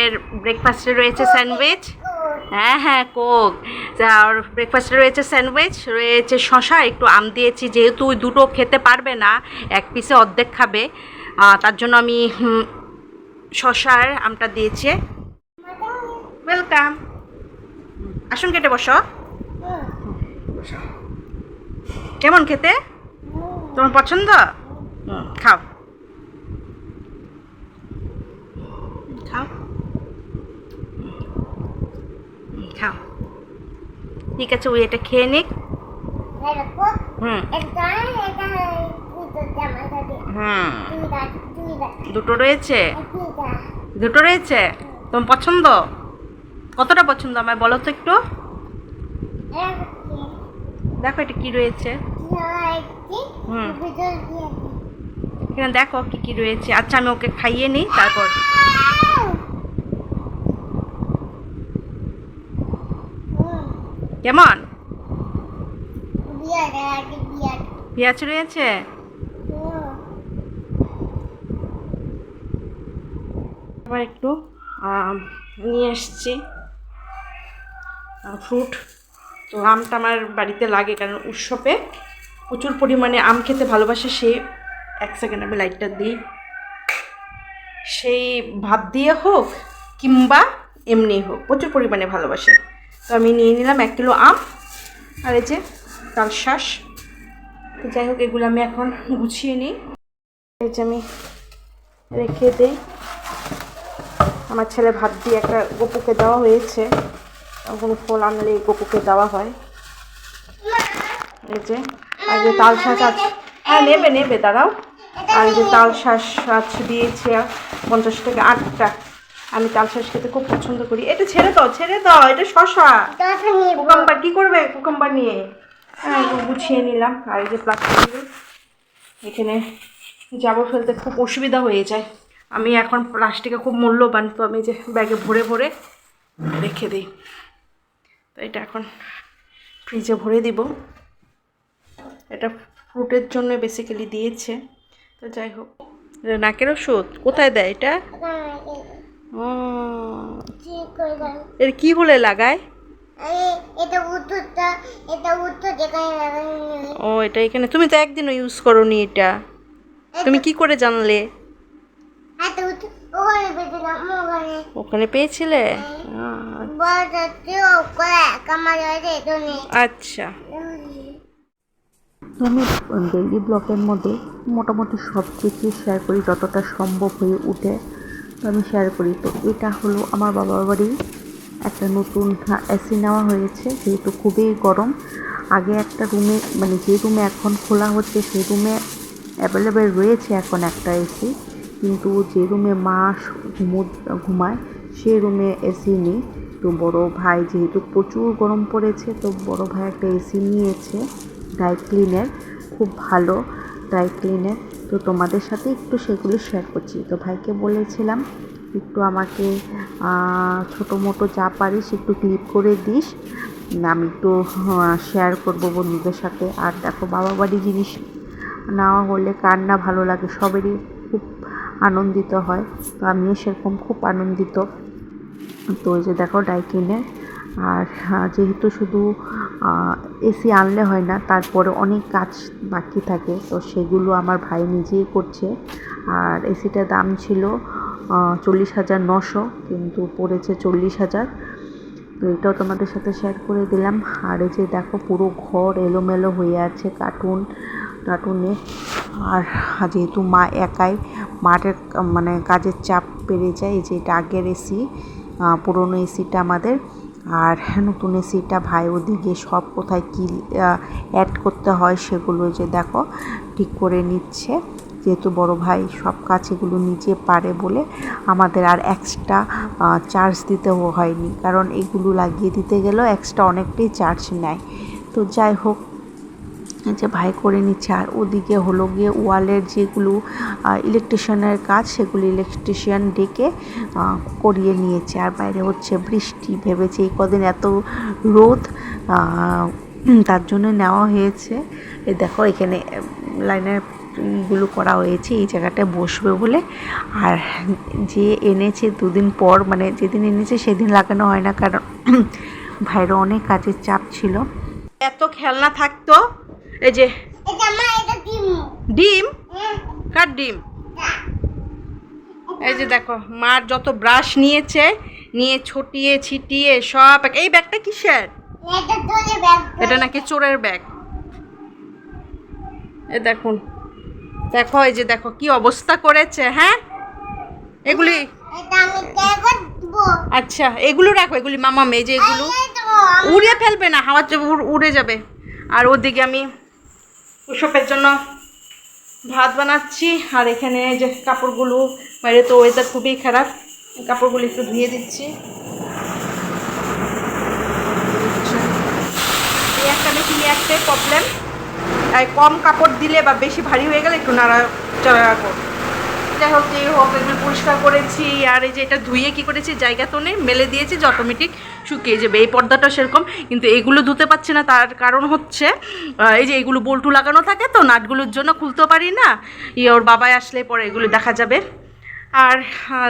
এর ব্রেকফাস্টে রয়েছে স্যান্ডউইচ হ্যাঁ হ্যাঁ কোক। আর ব্রেকফাস্টে রয়েছে স্যান্ডউইচ রয়েছে শশা একটু আম দিয়েছি। যেহেতু ওই দুটো খেতে পারবে না এক পিসে অর্ধেক খাবে। তার জন্য আমি শশার আমটা দিয়েছি। ওয়েলকাম আসুন কেটে বসো। কেমন খেতে? তোমার পছন্দ? খাও। খাও। ঠিক আছে ওই এটা খেয়ে নিক। হুম। হুম। দুটো রয়েছে? দুটো রয়েছে? তোমার পছন্দ? কতটা পছন্দ আমায় বলো তো একটু? দেখো এটা কি রয়েছে। কি হুম। এখানে দেখো কি কি রয়েছে। আচ্ছা আমি ওকে খাইয়ে নিই তারপর হুম কেমন? পেঁয়াজ রয়েছে হুম আবার একটু নিয়ে এসছি। ফ্রুট। তো আমটা আমার বাড়িতে লাগে কারণ উৎসবে প্রচুর পরিমাণে আম খেতে ভালোবাসে সে। এক সেকেন্ড আমি লাইটটা দিই। সেই ভাত দিয়ে হোক কিংবা এমনি হোক প্রচুর পরিমাণে ভালোবাসে। তো আমি নিয়ে নিলাম এক কিলো আম আর এই যে তাল শ্বাস তো যাই হোক, এগুলো আমি এখন গুছিয়ে নিই। এই যে আমি রেখে দিই। আমার ছেলে ভাত দিয়ে একটা গপুকে দেওয়া হয়েছে। কোনো ফল আনলে গপুকে দেওয়া হয়। এই যে, আর যে তাল শাঁস আছে হ্যাঁ নেবে নেবে, দাঁড়াও। আর যে তাল শাঁস আছে দিয়েছে পঞ্চাশ টাকা আটটা। আমি তাল শাঁস খেতে খুব পছন্দ করি। এটা ছেড়ে দাও ছেড়ে দাও এটা শশা। কুকাম্বার কি করবে? কুকাম্বার নিয়ে। হ্যাঁ গুছিয়ে নিলাম। আর এই যে প্লাস্টিকগুলো এখানে জাবর ফেলতে খুব অসুবিধা হয়ে যায়। আমি এখন প্লাস্টিকে খুব মূল্যবান তো আমি যে ব্যাগে ভরে ভরে রেখে দিই। তো এটা এখন ফ্রিজে ভরে দিব। এটা ফ্রুটের জন্য বেসিক্যালি দিয়েছে। তো যাই হোক। নাকের ওষুধ কোথায় দেয় এটা? এর কি বলে লাগায়? এটা উত্তরটা এটা উত্তর যেখানে ও এটা এখানে। তুমি তো একদিনও ইউজ করোনি এটা। তুমি কি করে জানলে? উত্তর ওখানে পেয়েছিলে? হয়েছে আচ্ছা। তো আমি ডেইলি ব্লগের মধ্যে মোটামুটি সব কিছু শেয়ার করি যতটা সম্ভব হয়ে উঠে। আমি শেয়ার করি। তো এটা হলো আমার বাবার বাড়ি একটা নতুন এসি নেওয়া হয়েছে, যেহেতু খুবই গরম। আগে একটা রুমে মানে যে রুমে এখন খোলা হচ্ছে, সেই রুমে অ্যাভেলেবেল রয়েছে এখন একটা এসি কিন্তু যে রুমে মা ঘুমো- ঘুমায় সেই রুমে এসি নেই। তো বড় ভাই যেহেতু প্রচুর গরম পড়েছে, তো বড় ভাই একটা এসি নিয়েছে ড্রাই ক্লিনের খুব ভালো ড্রাই ক্লিনের তো তোমাদের সাথে একটু সেগুলো শেয়ার করছি। তো ভাইকে বলেছিলাম, একটু আমাকে ছোটো মোটো যা পারিস একটু ক্লিপ করে দিস। আমি একটু শেয়ার করব বন্ধুদের সাথে। আর দেখো বাবা বাড়ি জিনিস নেওয়া হলে কার না ভালো লাগে, সবেরই খুব আনন্দিত হয়। তো আমিও সেরকম খুব আনন্দিত। তো ওই যে দেখো ডাইকিনের আর যেহেতু শুধু এসি আনলে হয় না, তারপরে অনেক কাজ বাকি থাকে, তো সেগুলো আমার ভাই নিজেই করছে। আর এসিটার দাম ছিল চল্লিশ হাজার নশো, কিন্তু পড়েছে চল্লিশ হাজার। তো এটাও তোমাদের সাথে শেয়ার করে দিলাম। আর এই যে দেখো, পুরো ঘর এলোমেলো হয়ে আছে কার্টুন কার্টুনে আর যেহেতু মা একাই, মাঠের মানে কাজের চাপ বেড়ে যায়, এই যে এটা আগের এসি পুরনো এসিটা আমাদের। আর নতুন এসিটা ভাই ওদিকে সব কোথায় কী অ্যাড করতে হয় সেগুলো যে দেখো, ঠিক করে নিচ্ছে। যেহেতু বড় ভাই সব কাজ এগুলো নিজে পারে বলে আমাদের আর এক্সট্রা চার্জ দিতেও হয়নি। কারণ এগুলো লাগিয়ে দিতে গেলেও এক্সট্রা অনেকটাই চার্জ নেয়। তো যাই হোক যে ভাই করে নিচ্ছে। আর ওদিকে হলো গিয়ে ওয়ালের যেগুলো ইলেকট্রিশিয়ানের কাজ, সেগুলো ইলেকট্রিশিয়ান ডেকে করিয়ে নিয়েছে। আর বাইরে হচ্ছে বৃষ্টি ভেবেছে, এই কদিন এত রোদ তার জন্য নেওয়া হয়েছে। দেখো, এখানে লাইনের ইগুলো করা হয়েছে, এই জায়গাটায় বসবে বলে। আর যে এনেছে দুদিন পর মানে যেদিন এনেছে সেদিন লাগানো হয় না, কারণ ভাইয়েরও অনেক কাজের চাপ ছিল। এত খেলনা থাকতো এই যে। ডিম। হ্যাঁ, কার ডিম? এই যে দেখো মার যত ব্রাশ নিয়েছে নিয়ে ছটিয়ে ছিটিয়ে সব এই ব্যাগটা কিসের? এটা এটা নাকি চোরের ব্যাগ। এ দেখুন। দেখো এই যে দেখো কি অবস্থা করেছে হ্যাঁ? এগুলি আচ্ছা এগুলো রাখো এগুলি মামা যে এগুলো। উড়িয়ে ফেলবে না হাওয়া উড়ে যাবে। আর ওদিকে আমি ওসবের জন্য ভাত বানাচ্ছি। আর এখানে যে কাপড়গুলো, বাইরে তো ওয়েদার খুবই খারাপ, কাপড়গুলো একটু ধুয়ে দিচ্ছি। এই একটা মেশিন একটাই প্রবলেম কম কাপড় দিলে বা বেশি ভারী হয়ে গেলে একটু নাড়া চড়া কর যাই হোক যেই হোক এগুলো পরিষ্কার করেছি। আর এই যে এটা ধুয়ে কি করেছি? জায়গা তো নেই, মেলে দিয়েছি, যে অটোমেটিক শুকিয়ে যাবে। এই পর্দাটা সেরকম, কিন্তু এগুলো ধুতে পারছি না। তার কারণ হচ্ছে এই যে এগুলো বল্টু লাগানো থাকে তো, নাটগুলোর জন্য খুলতে পারি না। ইয়ে ওর বাবাই আসলে পরে এগুলো দেখা যাবে। আর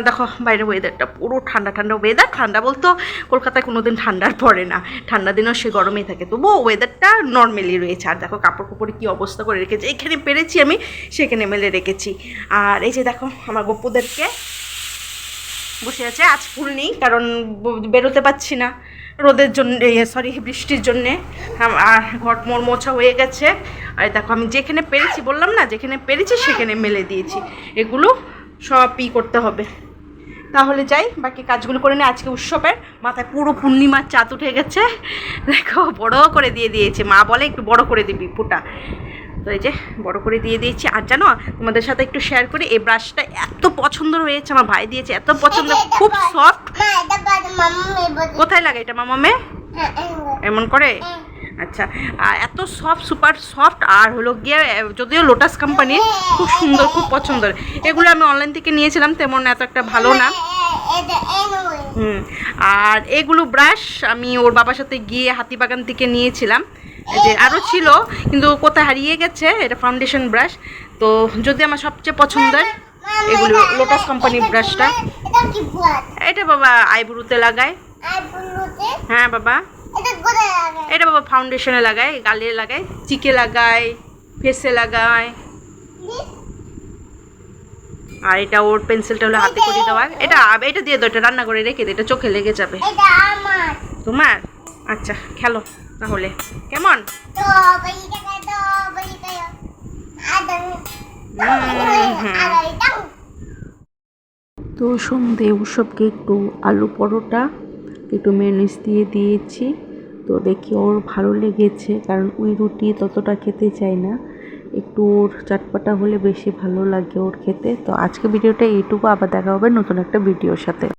দেখো বাইরের ওয়েদারটা পুরো ঠান্ডা ঠান্ডা ওয়েদার ঠান্ডা বলতো কলকাতায় কোনো দিন ঠান্ডার পড়ে না। ঠান্ডা দিনও সে গরমেই থাকে। তবুও ওয়েদারটা নর্মালি রয়েছে। আর দেখো, কাপড় কাপড়ে কী অবস্থা করে রেখেছি। এখানে পেরেছি আমি, সেখানে মেলে রেখেছি। আর এই যে দেখো, আমার গপ্পুদেরকে বসে আছে। আজ ফুল নেই, কারণ বেরোতে পারছি না। রোদের জন্য সরি বৃষ্টির জন্যে। আর ঘর মোর মোছা হয়ে গেছে। আর দেখো, আমি যেখানে পেরেছি, বললাম না, যেখানে পেরেছি, সেখানে মেলে দিয়েছি। এগুলো সব ই করতে হবে। তাহলে যাই বাকি কাজগুলো করে নিই আজকে উৎসবের মাথায় পুরো পূর্ণিমার চাঁদ উঠে গেছে। দেখো বড় করে দিয়ে দিয়েছে। মা বলে একটু বড় করে দিবি ফুটা। তো এই যে বড় করে দিয়ে দিয়েছি। আর জানো তোমাদের সাথে একটু শেয়ার করি এই ব্রাশটা এত পছন্দ হয়েছে আমার ভাই দিয়েছে। এত পছন্দ খুব সফট কোথায় লাগে এটা মামামে হ্যাঁ। এমন করে। আচ্ছা আর এত সফট সুপার সফট আর হলো গিয়ে যদিও লোটাস কোম্পানির খুব সুন্দর খুব পছন্দের। এগুলো আমি অনলাইন থেকে নিয়েছিলাম তেমন এত একটা ভালো না। হুম আর এগুলো ব্রাশ আমি ওর বাবার সাথে গিয়ে হাতিবাগান থেকে নিয়েছিলাম। যে আরও ছিল কিন্তু কোথায় হারিয়ে গেছে এটা ফাউন্ডেশন ব্রাশ তো যদি আমার সবচেয়ে পছন্দের এগুলো লোটাস কোম্পানির ব্রাশটা এটা বাবা আইব্রুতে লাগায়। হ্যাঁ বাবা। এটা বাবা ফাউন্ডেশনে লাগায় গালে লাগায় চিকে লাগায় ফেসে লাগায় আর এটা ওর পেন্সিলটা হলো হাতে করে দেওয়া এটা এটা দিয়ে দাও এটা রান্না করে রেখে দে এটা চোখে লেগে যাবে তোমার আচ্ছা খেলো তাহলে কেমন তো বইটা কই তো বইটা আদা হুম। আদা এটা তো সন্ধে উৎসবকে একটু আলু পরোটা একটু মেনিস দিয়ে দিয়েছি। তো দেখি ওর ভালো লেগেছে, কারণ ওই রুটি ততটা খেতে চাই না। একটু ওর চাটপাটা হলে বেশি ভালো লাগে ওর খেতে। তো আজকে ভিডিওটা এইটুকু, আবার দেখা হবে নতুন একটা ভিডিওর সাথে।